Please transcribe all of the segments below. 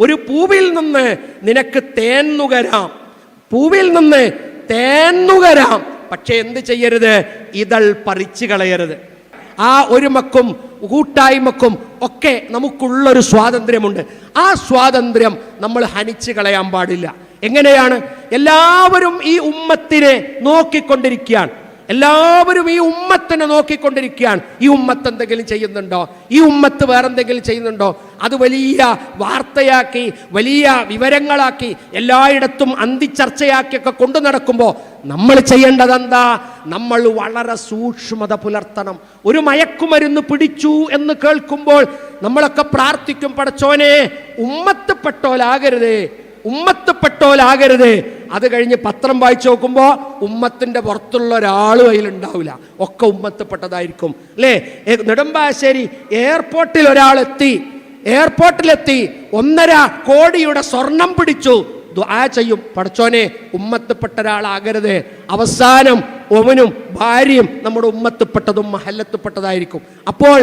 ഒരു പൂവിൽ നിന്ന് നിനക്ക് തേൻ നുകരാം. പൂവിൽ നിന്ന് തേൻ നുകരാം. പക്ഷെ എന്ത് ചെയ്യരുത്? ഇതൾ പറിച്ചു കളയരുത്. ആ ഒരുമക്കും കൂട്ടായ്മക്കും ഒക്കെ നമുക്കുള്ളൊരു സ്വാതന്ത്ര്യമുണ്ട്. ആ സ്വാതന്ത്ര്യം നമ്മൾ ഹനിച്ചു കളയാൻ പാടില്ല. എങ്ങനെയാണ്? എല്ലാവരും ഈ ഉമ്മത്തിനെ നോക്കിക്കൊണ്ടിരിക്കുകയാണ്. എല്ലാവരും ഈ ഉമ്മത്തിനെ നോക്കിക്കൊണ്ടിരിക്കുകയാണ്. ഈ ഉമ്മത്ത് എന്തെങ്കിലും ചെയ്യുന്നുണ്ടോ? ഈ ഉമ്മത്ത് വേറെന്തെങ്കിലും ചെയ്യുന്നുണ്ടോ? അത് വലിയ വാർത്തയാക്കി വലിയ വിവരങ്ങളാക്കി എല്ലായിടത്തും അന്തിച്ചർച്ചയാക്കിയൊക്കെ കൊണ്ടു നടക്കുമ്പോൾ നമ്മൾ ചെയ്യേണ്ടത് എന്താ നമ്മൾ വളരെ സൂക്ഷ്മത പുലർത്തണം. ഒരു മയക്കുമരുന്ന് പിടിച്ചു എന്ന് കേൾക്കുമ്പോൾ നമ്മളൊക്കെ പ്രാർത്ഥിക്കും പടച്ചോനെ ഉമ്മത്തപ്പെട്ടോലാകരുതേ ഉമ്മത്തപ്പെട്ടോലാകരുത് അത് കഴിഞ്ഞ് പത്രം വായിച്ചു നോക്കുമ്പോൾ ഉമ്മത്തിന്റെ പുറത്തുള്ള ഒരാൾ അതിലുണ്ടാവില്ല ഒക്കെ ഉമ്മത്തപ്പെട്ടതായിരിക്കും. അല്ലേ? നെടുമ്പാശ്ശേരി എയർപോർട്ടിൽ ഒരാളെത്തി. എയർപോർട്ടിലെത്തി. ഒന്നര കോടിയുടെ സ്വർണം പിടിച്ചു. ദുആ ചെയ്യും. പടച്ചോനെ ഉമ്മത്തപ്പെട്ട ഒരാളാകരുത്. അവസാനം ഒവനും ഭാര്യയും നമ്മുടെ ഉമ്മത്തിൽപ്പെട്ടതും മഹല്ലത്തിൽപ്പെട്ടതായിരിക്കും അപ്പോൾ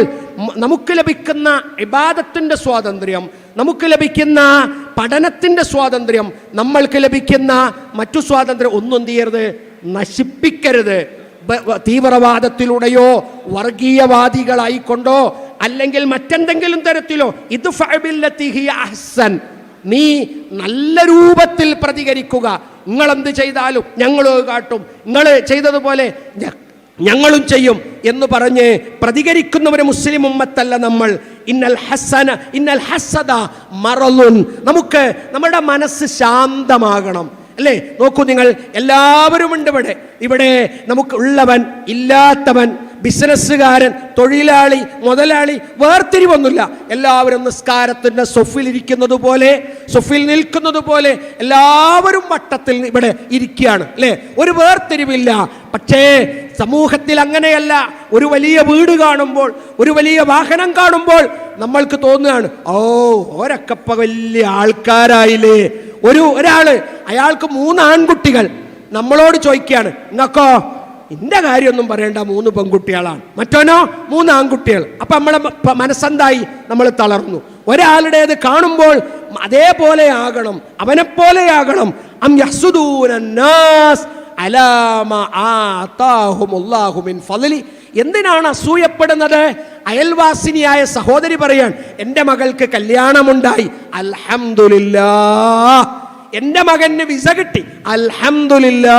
നമുക്ക് ലഭിക്കുന്ന ഇബാദത്തിന്റെ സ്വാതന്ത്ര്യം നമുക്ക് ലഭിക്കുന്ന പഠനത്തിന്റെ സ്വാതന്ത്ര്യം നമ്മൾക്ക് ലഭിക്കുന്ന മറ്റു സ്വാതന്ത്ര്യം ഒന്നും തീയരുത് നശിപ്പിക്കരുത്. തീവ്രവാദത്തിലൂടെയോ വർഗീയവാദികളായിക്കൊണ്ടോ അല്ലെങ്കിൽ മറ്റെന്തെങ്കിലും തരത്തിലോ ഇത് ഫഅബില്ലത്തി ഹിയ അഹ്സൻ. നീ നല്ല രൂപത്തിൽ പ്രതികരിക്കുക. നിങ്ങളെന്ത് ചെയ്താലും ഞങ്ങൾ കാട്ടും. നിങ്ങൾ ചെയ്തതുപോലെ ഞങ്ങളും ചെയ്യും എന്ന് പറഞ്ഞ് പ്രതികരിക്കുന്ന ഒരു മുസ്ലിം ഉമ്മത്തല്ല നമ്മൾ. ഇന്നൽ ഹസന ഇന്നൽ ഹസദ മറലുൻ. നമുക്ക് നമ്മുടെ മനസ്സ് ശാന്തമാകണം. അല്ലേ? നോക്കൂ നിങ്ങൾ എല്ലാവരും ഉണ്ട് ഇവിടെ. ഇവിടെ നമുക്ക് ഉള്ളവൻ ഇല്ലാത്തവൻ ബിസിനസ്സുകാരൻ തൊഴിലാളി മുതലാളി വേർതിരിവൊന്നുമില്ല. എല്ലാവരും നിസ്കാരത്തിന്റെ സൊഫിലിരിക്കുന്നത് പോലെ സൊഫിൽ നിൽക്കുന്നത് പോലെ എല്ലാവരും വട്ടത്തിൽ ഇവിടെ ഇരിക്കുകയാണ് അല്ലേ? ഒരു വേർതിരിവില്ല. പക്ഷേ സമൂഹത്തിൽ അങ്ങനെയല്ല. ഒരു വലിയ വീട് കാണുമ്പോൾ ഒരു വലിയ വാഹനം കാണുമ്പോൾ നമ്മൾക്ക് തോന്നുകയാണ് ഓ ഓരക്കപ്പ വലിയ ആൾക്കാരായില്ലേ? ഒരു ഒരാൾ അയാൾക്ക് മൂന്ന് ആൺകുട്ടികൾ. നമ്മളോട് ചോദിക്കുകയാണ് നിങ്ങൾക്കോ ഇന്റെ കാര്യമൊന്നും പറയണ്ട മൂന്ന് പെൺകുട്ടികളാണ്. മറ്റോനോ മൂന്ന് ആൺകുട്ടികൾ. അപ്പൊ നമ്മളെ മനസ്സെന്തായി? നമ്മൾ തളർന്നു. ഒരാളുടേത് കാണുമ്പോൾ അതേപോലെ ആകണം അവനെപ്പോലെ പോലെ ആകണം. അം യഹ്സുദൂന നാസ് അലാ മാ ആതാഹുമുല്ലാഹു മിൻ ഫളലി. എന്തിനാണ് അസൂയപ്പെടുന്നത്? അയൽവാസിനിയായ സഹോദരി പറയാൻ എന്റെ മകൾക്ക് കല്യാണമുണ്ടായി. അൽഹംദുലില്ലാ എന്റെ മകന് വിസ കിട്ടി. അൽഹംദുലില്ലാ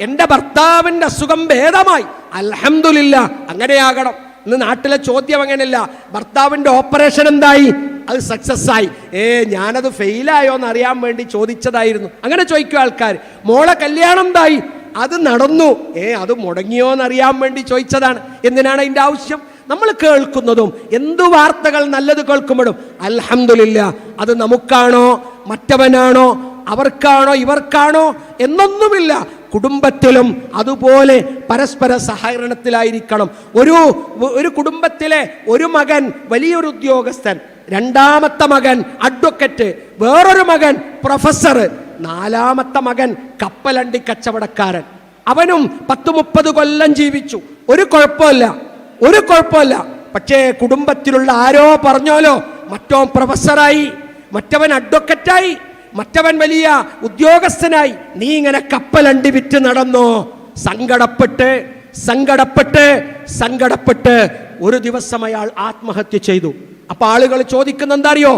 എന്റെ ഭർത്താവിന്റെ അസുഖം ഭേദമായി. അൽഹംദുലില്ലാ അങ്ങനെയാകണം. ഇന്ന് നാട്ടിലെ ചോദ്യം അങ്ങനെയല്ല. ഭർത്താവിന്റെ ഓപ്പറേഷൻ എന്തായി? അത് സക്സസ് ആയി. ഏ ഞാനത് ഫെയിലായോ എന്ന് അറിയാൻ വേണ്ടി ചോദിച്ചതായിരുന്നു. അങ്ങനെ ചോദിക്കും ആൾക്കാർ. മോളെ കല്യാണം എന്തായി? അത് നടന്നു. ഏ അത് മുടങ്ങിയോ എന്ന് അറിയാൻ വേണ്ടി ചോദിച്ചതാണ്. എന്തിനാണ് അതിന്റെ ആവശ്യം? നമ്മൾ കേൾക്കുന്നതും എന്തു വാർത്തകൾ നല്ലത് കേൾക്കുമ്പോഴും അലഹമില്ല അത് നമുക്കാണോ? മറ്റവനാണോ? അവർക്കാണോ? ഇവർക്കാണോ? എന്നൊന്നുമില്ല. കുടുംബത്തിലും അതുപോലെ പരസ്പര സഹകരണത്തിലായിരിക്കണം. ഒരു ഒരു കുടുംബത്തിലെ ഒരു മകൻ വലിയൊരു ഉദ്യോഗസ്ഥൻ രണ്ടാമത്തെ മകൻ അഡ്വക്കറ്റ് വേറൊരു മകൻ പ്രൊഫസർ നാലാമത്തെ മകൻ കപ്പലണ്ടി കച്ചവടക്കാരൻ. അവനും പത്ത് മുപ്പത് കൊല്ലം ജീവിച്ചു. ഒരു കുഴപ്പമില്ല. ഒരു കുഴപ്പമില്ല. പക്ഷേ കുടുംബത്തിലുള്ള ആരോ പറഞ്ഞോലോ മറ്റോ പ്രൊഫസറായി മറ്റവൻ അഡ്വക്കറ്റായി മറ്റവൻ വലിയ ഉദ്യോഗസ്ഥനായി നീ ഇങ്ങനെ കപ്പലണ്ടി വിറ്റ് നടന്നോ? സങ്കടപ്പെട്ട് സങ്കടപ്പെട്ട് സങ്കടപ്പെട്ട് ഒരു ദിവസം അയാൾ ആത്മഹത്യ ചെയ്തു. അപ്പൊ ആളുകൾ ചോദിക്കുന്ന എന്താ അറിയോ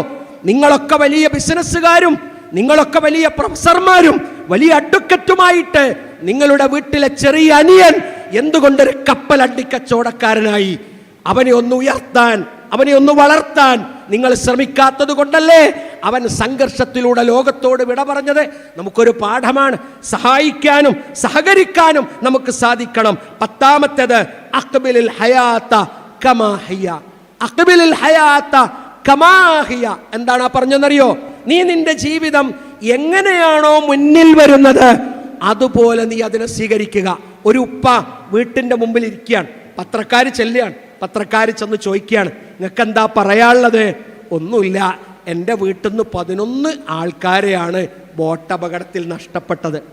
നിങ്ങളൊക്കെ വലിയ ബിസിനസ്സുകാരും നിങ്ങളൊക്കെ വലിയ പ്രൊഫസർമാരും വലിയ അഡ്വക്കറ്റുമായിട്ട് നിങ്ങളുടെ വീട്ടിലെ ചെറിയ അനിയൻ എന്തുകൊണ്ടൊരു കപ്പൽ കച്ചവടക്കാരനായി അവനെ ഒന്ന് ഉയർത്താൻ അവനെ ഒന്ന് വളർത്താൻ നിങ്ങൾ ശ്രമിക്കാത്തത് കൊണ്ടല്ലേ? അവൻ സംഘർഷത്തിലൂടെ ലോകത്തോട് വിട പറഞ്ഞത്. നമുക്കൊരു പാഠമാണ്. സഹായിക്കാനും സഹകരിക്കാനും നമുക്ക് സാധിക്കണം. പത്താമത്തേത് അക്ബിലിൽ ഹയാത്ത കമാഹിയ അക്ബിലിൽ ഹയാത്ത കമാഹിയ എന്താണ് ആ പറഞ്ഞെന്നറിയോ നീ നിന്റെ ജീവിതം എങ്ങനെയാണോ മുന്നിൽ വരുന്നത് അതുപോലെ നീ അതിനെ സ്വീകരിക്കുക. ഒരു ഉപ്പ വീട്ടിന്റെ മുമ്പിൽ ഇരിക്കുകയാണ്. പത്രക്കാർ ചെല്ലുകയാണ്. പത്രക്കാർ ചെന്ന് ചോദിക്കുകയാണ് നിങ്ങൾക്ക് എന്താ പറയാനുള്ളത്? ഒന്നുമില്ല. എന്റെ വീട്ടിൽ നിന്ന് പതിനൊന്ന് ആൾക്കാരെയാണ് ബോട്ട് അപകടത്തിൽ നഷ്ടപ്പെട്ടത്.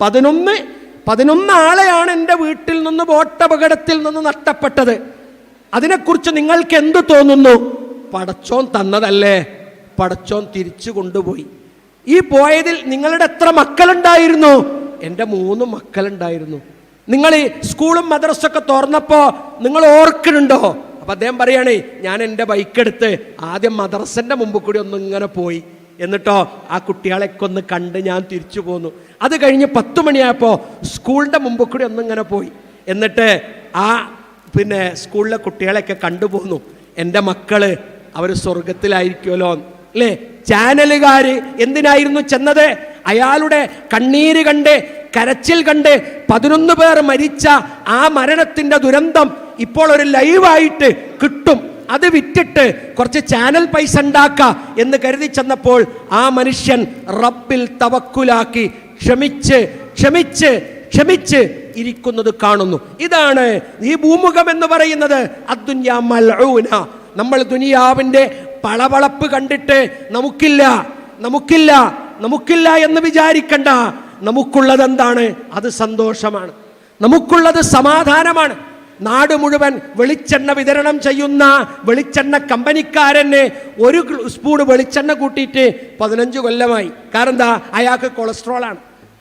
പതിനൊന്ന് പതിനൊന്ന് ആളെയാണ് എന്റെ വീട്ടിൽ നിന്ന് ബോട്ട് അപകടത്തിൽ നിന്ന് നഷ്ടപ്പെട്ടത്. അതിനെക്കുറിച്ച് നിങ്ങൾക്ക് എന്ത് തോന്നുന്നു? പടച്ചോൻ തന്നതല്ലേ. പടച്ചോൻ തിരിച്ചു കൊണ്ടുപോയി. ഈ പോയതിൽ നിങ്ങളുടെ എത്ര മക്കളുണ്ടായിരുന്നു? എന്റെ മൂന്ന് മക്കളുണ്ടായിരുന്നു. നിങ്ങൾ ഈ സ്കൂളും മദ്രസൊക്കെ തുറന്നപ്പോൾ നിങ്ങൾ ഓർക്കുന്നുണ്ടോ? അപ്പം അദ്ദേഹം പറയുകയാണേ ഞാൻ എന്റെ ബൈക്ക് എടുത്ത് ആദ്യം മദ്രസന്റെ മുമ്പ് കൂടി ഒന്ന് ഇങ്ങനെ പോയി. എന്നിട്ടോ ആ കുട്ടികളെയൊക്കെ ഒന്ന് കണ്ട് ഞാൻ തിരിച്ചു പോന്നു. അത് കഴിഞ്ഞ് പത്ത് മണിയായപ്പോൾ സ്കൂളിന്റെ മുമ്പ് കൂടി ഒന്നിങ്ങനെ പോയി. എന്നിട്ട് ആ പിന്നെ സ്കൂളിലെ കുട്ടികളെയൊക്കെ കണ്ടുപോന്നു എന്റെ മക്കൾ അവർ സ്വർഗത്തിലായിരിക്കുമല്ലോ അല്ലേ? ചാനലുകാർ എന്തിനായിരുന്നു ചെന്നത്? അയാളുടെ കണ്ണീര് കണ്ട് കരച്ചിൽ കണ്ട് പതിനൊന്ന് പേർ മരിച്ച ആ മരണത്തിന്റെ ദുരന്തം ഇപ്പോൾ ഒരു ലൈവായിട്ട് കിട്ടും. അത് വിറ്റിട്ട് കുറച്ച് ചാനൽ പൈസ ഉണ്ടാക്ക എന്ന് കരുതി ചെന്നപ്പോൾ ആ മനുഷ്യൻ റബ്ബിൽ തവക്കുലാക്കി ക്ഷമിച്ച് ക്ഷമിച്ച് ക്ഷമിച്ച് ഇരിക്കുന്നത് കാണുന്നു. ഇതാണ് ഈ ഭൂമുഖം എന്ന് പറയുന്നത് അദ്ദുന്യാ മൽഊന. നമ്മൾ ദുനിയാവിന്റെ പളവളപ്പ് കണ്ടിട്ട് നമുക്കില്ല നമുക്കില്ല നമുക്കില്ല എന്ന് വിചാരിക്കണ്ട. നമുക്കുള്ളത് എന്താണ് അത് സന്തോഷമാണ്. നമുക്കുള്ളത് സമാധാനമാണ്. നാട് മുഴുവൻ വെളിച്ചെണ്ണ വിതരണം ചെയ്യുന്ന വെളിച്ചെണ്ണ കമ്പനിക്കാരന് ഒരു സ്പൂൺ വെളിച്ചെണ്ണ കൂട്ടിയിട്ട് പതിനഞ്ച് കൊല്ലമായി. കാരണം എന്താ അയാൾക്ക് കൊളസ്ട്രോളാണ്.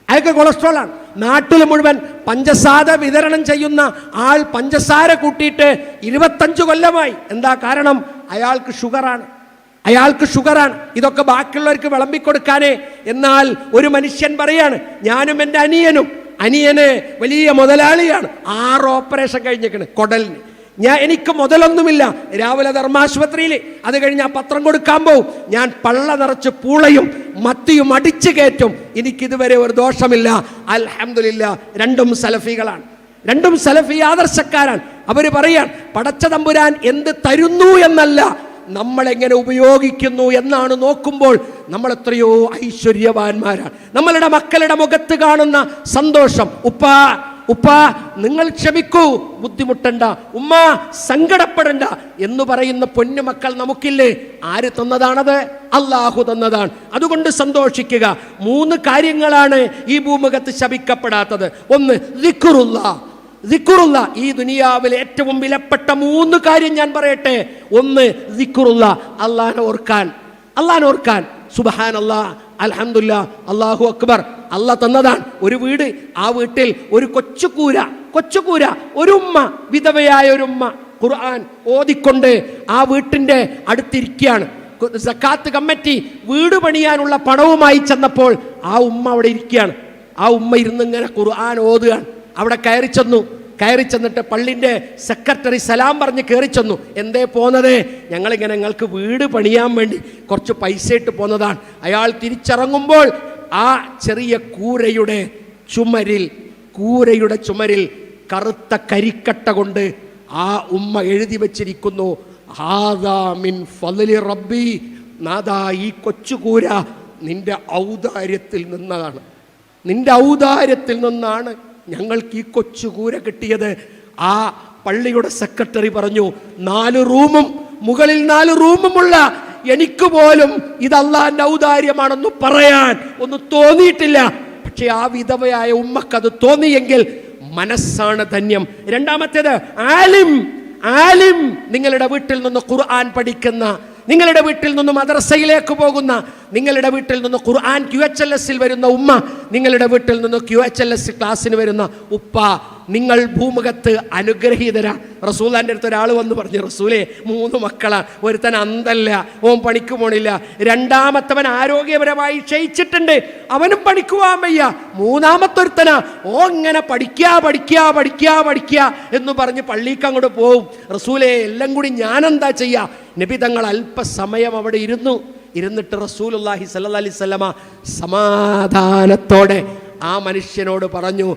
അയാൾക്ക് കൊളസ്ട്രോളാണ്. നാട്ടിൽ മുഴുവൻ പഞ്ചസാര വിതരണം ചെയ്യുന്ന ആൾ പഞ്ചസാര കൂട്ടിയിട്ട് ഇരുപത്തഞ്ച് കൊല്ലമായി. എന്താ കാരണം? അയാൾക്ക് ഷുഗറാണ്. അയാൾക്ക് ഷുഗറാണ്. ഇതൊക്കെ ബാക്കിയുള്ളവർക്ക് വിളമ്പിക്കൊടുക്കാനേ. എന്നാൽ ഒരു മനുഷ്യൻ പറയാണ് ഞാനും എന്റെ അനിയനും. അനിയന് വലിയ മുതലാളിയാണ്. ആറ് ഓപ്പറേഷൻ കഴിഞ്ഞേക്കണ് കൊടലിന്. ഞാൻ എനിക്ക് മുതലൊന്നുമില്ല. രാവിലെ ധർമാശുപത്രിയിൽ അത് കഴിഞ്ഞ് ആ പത്രം കൊടുക്കാൻ പോവും. ഞാൻ പള്ള നിറച്ച് പൂളയും മത്തിയും അടിച്ചു കയറ്റും. എനിക്കിതുവരെ ഒരു ദോഷമില്ല. അൽഹമില്ല രണ്ടും സലഫികളാണ്. രണ്ടും സലഫി ആദർശക്കാരാണ്. അവർ പറയാൻ പടച്ച തമ്പുരാൻ എന്ത് തരുന്നു എന്നല്ല. നമ്മൾ എങ്ങനെ ഉപയോഗിക്കുന്നു എന്നാണ് നോക്കുമ്പോൾ നമ്മൾ എത്രയോ ഐശ്വര്യവാന്മാരാണ്. നമ്മളുടെ മക്കളുടെ മുഖത്ത് കാണുന്ന സന്തോഷം. ഉപ്പാ ഉപ്പ നിങ്ങൾ ക്ഷമിക്കൂ. ബുദ്ധിമുട്ടണ്ട. ഉമ്മ സങ്കടപ്പെടണ്ട എന്ന് പറയുന്ന പൊന്നുമക്കൾ നമുക്കില്ലേ? ആര് തന്നതാണത്? അള്ളാഹു തന്നതാണ്. അതുകൊണ്ട് സന്തോഷിക്കുക. മൂന്ന് കാര്യങ്ങളാണ് ഈ ഭൂമുഖത്ത് ശപിക്കപ്പെടാത്തത്. ഒന്ന് ദിക്റുള്ള ദിക്കുറുള്ള ഈ ദുനിയാവിൽ ഏറ്റവും വിലപ്പെട്ട മൂന്ന് കാര്യം ഞാൻ പറയട്ടെ. ഒന്ന് ദിക്കുറുള്ള അള്ളാൻ ഓർക്കാൻ. അള്ളാൻ ഓർക്കാൻ. സുബഹാൻ അല്ലാ അലഹമുല്ല അള്ളാഹു അക്ബർ. അള്ളാഹ് തന്നതാണ്. ഒരു വീട് ആ വീട്ടിൽ ഒരു കൊച്ചുകൂര കൊച്ചുകൂര ഒരു ഉമ്മ വിധവയായ ഒരു ഉമ്മ. ഖുർആൻ ഓതിക്കൊണ്ട് ആ വീട്ടിന്റെ അടുത്തിരിക്കുകയാണ്. സക്കാത്ത് കമ്മിറ്റി വീട് പണിയാനുള്ള പണവുമായി ചെന്നപ്പോൾ ആ ഉമ്മ അവിടെ ഇരിക്കുകയാണ്. ആ ഉമ്മ ഇരുന്ന് ഇങ്ങനെ ഖുർആൻ ഓതുകയാണ്. അവിടെ കയറി ചെന്നു. കയറി ചെന്നിട്ട് പള്ളിന്റെ സെക്രട്ടറി സലാം പറഞ്ഞ് കയറി ചെന്നു. എന്തേ പോന്നത്? ഞങ്ങളിങ്ങനെ ഞങ്ങൾക്ക് വീട് പണിയാൻ വേണ്ടി കുറച്ച് പൈസ ഇട്ട് പോന്നതാണ്. അയാൾ തിരിച്ചിറങ്ങുമ്പോൾ ആ ചെറിയ കൂരയുടെ ചുമരിൽ കൂരയുടെ ചുമരിൽ കറുത്ത കരിക്കട്ട കൊണ്ട് ആ ഉമ്മ എഴുതി വച്ചിരിക്കുന്നു. റബ്ബി. നാദാ ഈ കൊച്ചുകൂര നിന്റെ ഔദാര്യത്തിൽ നിന്നതാണ്. നിന്റെ ഔദാര്യത്തിൽ നിന്നാണ് ഞങ്ങൾക്ക് ഈ കൊച്ചു കൂര കിട്ടിയത്. ആ പള്ളിയുടെ സെക്രട്ടറി പറഞ്ഞു നാല് റൂമും മുകളിൽ നാല് റൂമുമുള്ള എനിക്ക് പോലും ഇത് ഔദാര്യമാണെന്ന് പറയാൻ ഒന്നും തോന്നിയിട്ടില്ല. പക്ഷെ ആ വിധവയായ ഉമ്മക്കത് തോന്നിയെങ്കിൽ മനസ്സാണ് ധന്യം. രണ്ടാമത്തേത് ആലിം ആലിം നിങ്ങളുടെ വീട്ടിൽ നിന്ന് ഖുർആൻ പഠിക്കുന്ന നിങ്ങളുടെ വീട്ടിൽ നിന്ന് മദ്രസയിലേക്ക് പോകുന്ന നിങ്ങളുടെ വീട്ടിൽ നിന്ന് ഖുർആൻ ക്യു എച്ച് എൽ എസിൽ വരുന്ന ഉമ്മ നിങ്ങളുടെ വീട്ടിൽ നിന്ന് ക്യു എച്ച് എൽ എസ് ക്ലാസ്സിന് വരുന്ന ഉപ്പ നിങ്ങൾ ഭൂമുഖത്ത് അനുഗ്രഹീതര. റസൂലാന്റെ അടുത്ത് ഒരാൾ വന്ന് പറഞ്ഞു റസൂലെ മൂന്ന് മക്കളാ ഒരുത്തൻ അന്തല്ല ഓൻ പണിക്ക് പോണില്ല. രണ്ടാമത്തവൻ ആരോഗ്യപരമായി ക്ഷയിച്ചിട്ടുണ്ട് അവനും പണിക്കുവാൻ വയ്യ. മൂന്നാമത്തൊരുത്തനാ ഓ ഇങ്ങനെ പഠിക്കുക പഠിക്കുക പഠിക്കുക പഠിക്കുക എന്ന് പറഞ്ഞ് പള്ളിക്ക് അങ്ങോട്ട് പോവും. റസൂലെ എല്ലാം കൂടി ഞാനെന്താ ചെയ്യുക നബി തങ്ങൾ അല്പസമയം അവിടെ ഇരുന്നു. ഇരുന്നിട്ട് റസൂലുല്ലാഹി അലൈഹി വസല്ലമ സമാധാനത്തോടെ ആ മനുഷ്യനോട് പറഞ്ഞു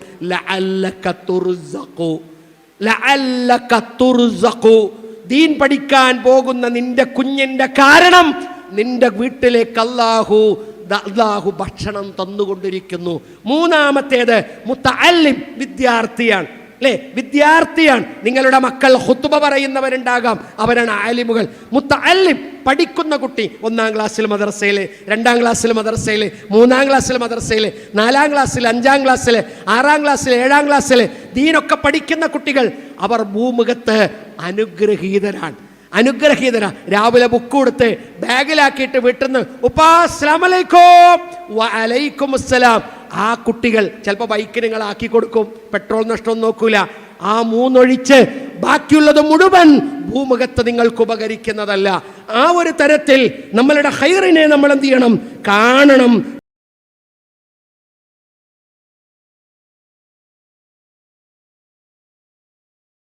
ദീൻ പഠിക്കാൻ പോകുന്ന നിന്റെ കുഞ്ഞിന്റെ കാരണം നിന്റെ വീട്ടിലേക്ക് അല്ലാഹു അല്ലാഹു ഭക്ഷണം തന്നുകൊണ്ടിരിക്കുന്നു. മൂന്നാമത്തേത് മുത്ത അല്ലിം വിദ്യാർത്ഥിയാണ്. അല്ലേ വിദ്യാർത്ഥിയാണ്. നിങ്ങളുടെ മക്കൾ ഹുത്തുബ പറയുന്നവരുണ്ടാകാം. അവരാണ് ആലിമുകൾ. മുത്തഅല്ലിം പഠിക്കുന്ന കുട്ടി. ഒന്നാം ക്ലാസ്സിൽ മദർസയിൽ രണ്ടാം ക്ലാസ്സിൽ മദർസയിൽ മൂന്നാം ക്ലാസ്സിൽ മദർസയിൽ നാലാം ക്ലാസ്സിൽ അഞ്ചാം ക്ലാസ്സിൽ ആറാം ക്ലാസ്സിൽ ഏഴാം ക്ലാസ്സിൽ ദീനൊക്കെ പഠിക്കുന്ന കുട്ടികൾ. അവർ ഭൂമുഖത്ത് അനുഗ്രഹീതരാണ്. അനുഗ്രഹീതന രാവിലെ ബുക്ക് കൊടുത്ത് ബാഗിലാക്കിയിട്ട് വീട്ടിൽ നിന്ന് ഉപ്പാ അസ്സലാമലൈക്കും. വലൈക്കും അസ്സലാം ആ കുട്ടികൾ ചിലപ്പോൾ ബൈക്ക് നിങ്ങൾ ആക്കി കൊടുക്കും പെട്രോൾ നഷ്ടം നോക്കൂല. ആ മൂന്നൊഴിച്ച് ബാക്കിയുള്ളത് മുഴുവൻ ഭൂമുഖത്ത് നിങ്ങൾക്ക് ഉപകരിക്കുന്നതല്ല. ആ ഒരു തരത്തിൽ നമ്മളുടെ ഹൈറിനെ നമ്മൾ എന്ത് ചെയ്യണം? കാണണം.